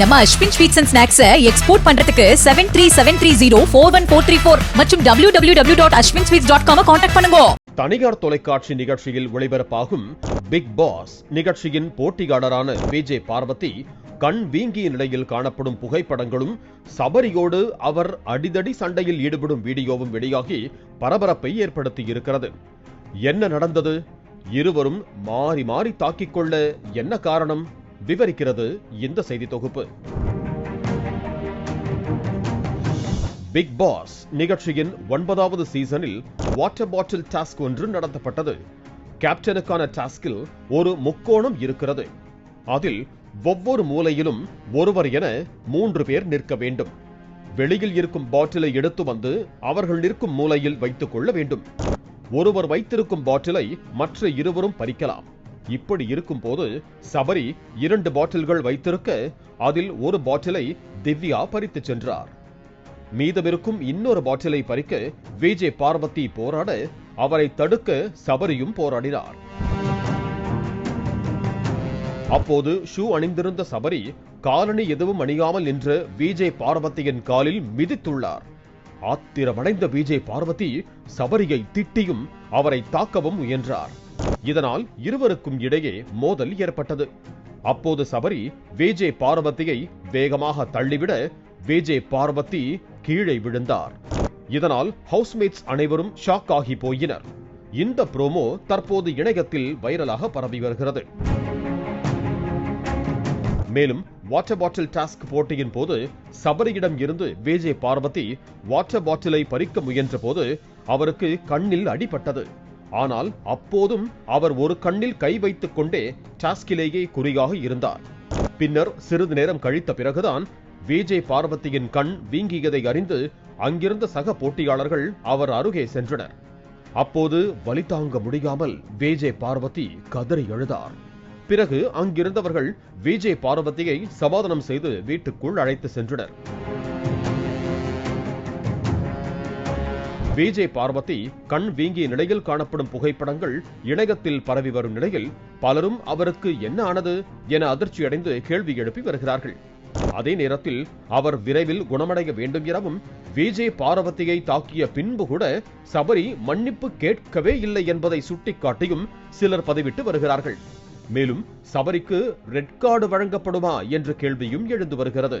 நம்ம Ashwin sweets and ஸ்நாக்ஸை export பண்றதுக்கு seven three seven three zero four one four three four மற்றும் W W W dot Ashwin sweets dot com contact பண்ணுங்க. தனியார் தொலைக்காட்சி நிகழ்ச்சியில் ஒளிபரப்பாகும் பிக் பாஸ் நிகழ்ச்சியின் போட்டியாளரான விஜய் பார்வதி கண் வீங்கிய நிலையில் காணப்படும் புகைப்படங்களும் சபரியோடு அவர் அடிதடி சண்டையில் ஈடுபடும் வீடியோவும் வெளியாகி பரபரப்பை ஏற்படுத்தி இருக்கிறது என்ன நடந்தது? இருவரும் மாறி மாறி தாக்கிக் கொள்ள என்ன காரணம்? விவரிக்கிறது இந்த செய்தி தொகுப்பு. பிக் பாஸ் நிகழ்ச்சியின் ஒன்பதாவது சீசனில் வாட்டர் பாட்டில் டாஸ்க் ஒன்று நடத்தப்பட்டது. கேப்டனுக்கான டாஸ்கில் ஒரு முக்கோணம் இருக்கிறது. அதில் ஒவ்வொரு மூலையிலும் ஒருவர் என மூன்று பேர் நிற்க வேண்டும். வெளியில் இருக்கும் பாட்டிலை எடுத்து வந்து அவர்கள் நிற்கும் மூலையில் வைத்துக் கொள்ள வேண்டும். ஒருவர் வைத்திருக்கும் பாட்டிலை மற்ற இருவரும் பறிக்கலாம். இப்படி இருக்கும்போது சபரி இரண்டு பாட்டில்கள் வைத்திருக்க அதில் ஒரு பாட்டிலை திவ்யா பறித்துச் சென்றார். மீதமிருக்கும் இன்னொரு பாட்டிலை பறிக்க விஜே பார்வதி போராட அவரை தடுக்க சபரியும் போராடினார். அப்போது ஷூ அணிந்திருந்த சபரி காலணி எதுவும் அணியாமல் நின்ற விஜே பார்வதியின் காலில் மிதித்துள்ளார். ஆத்திரமடைந்த விஜே பார்வதி சபரியை திட்டியும் அவரை தாக்கவும் முயன்றார். இதனால் இருவருக்கும் இடையே மோதல் ஏற்பட்டது. அப்போது சபரி விஜே பார்வதியை வேகமாக தள்ளிவிட விஜே பார்வதி கீழே விழுந்தார். இதனால் ஹவுஸ்மேட்ஸ் அனைவரும் ஷாக் ஆகி போயினர். இந்த ப்ரோமோ தற்போது இணையத்தில் வைரலாக பரவி வருகிறது. மேலும் வாட்டர் பாட்டில் டாஸ்க் போட்டியின் போது சபரியிடம் இருந்து வேஜே பார்வதி வாட்டர் பாட்டிலை பறிக்க முயன்ற போது அவருக்கு கண்ணில் அடிபட்டது. ஆனால் அப்போதும் அவர் ஒரு கண்ணில் கை வைத்துக் கொண்டே டாஸ்கிலேயே குறியாக இருந்தார். பின்னர் சிறிது நேரம் கழித்த பிறகுதான் விஜே பார்வதியின் கண் வீங்கியதை அறிந்து அங்கிருந்த சக போட்டியாளர்கள் அவர் அருகே சென்றனர். அப்போது வலி தாங்க முடியாமல் விஜே பார்வதி கதறி எழுதார் பிறகு அங்கிருந்தவர்கள் விஜே பார்வதியை சமாதானம் செய்து வீட்டுக்குள் அழைத்து சென்றனர். விஜே பார்வதி கண் வீங்கிய நிலையில் காணப்படும் புகைப்படங்கள் இணையத்தில் பரவி வரும் நிலையில் பலரும் அவருக்கு என்ன ஆனது என அதிர்ச்சியடைந்து கேள்வி எழுப்பி வருகிறார்கள். அதே நேரத்தில் அவர் விரைவில் குணமடைய வேண்டும் எனவும் விஜே பார்வதியை தாக்கிய பின்பு கூட சபரி மன்னிப்பு கேட்கவே இல்லை என்பதை சுட்டிக்காட்டியும் சிலர் பதிவிட்டு வருகிறார்கள். மேலும் சபரிக்கு ரெட் கார்டு வழங்கப்படுமா என்ற கேள்வியும் எழுந்து வருகிறது.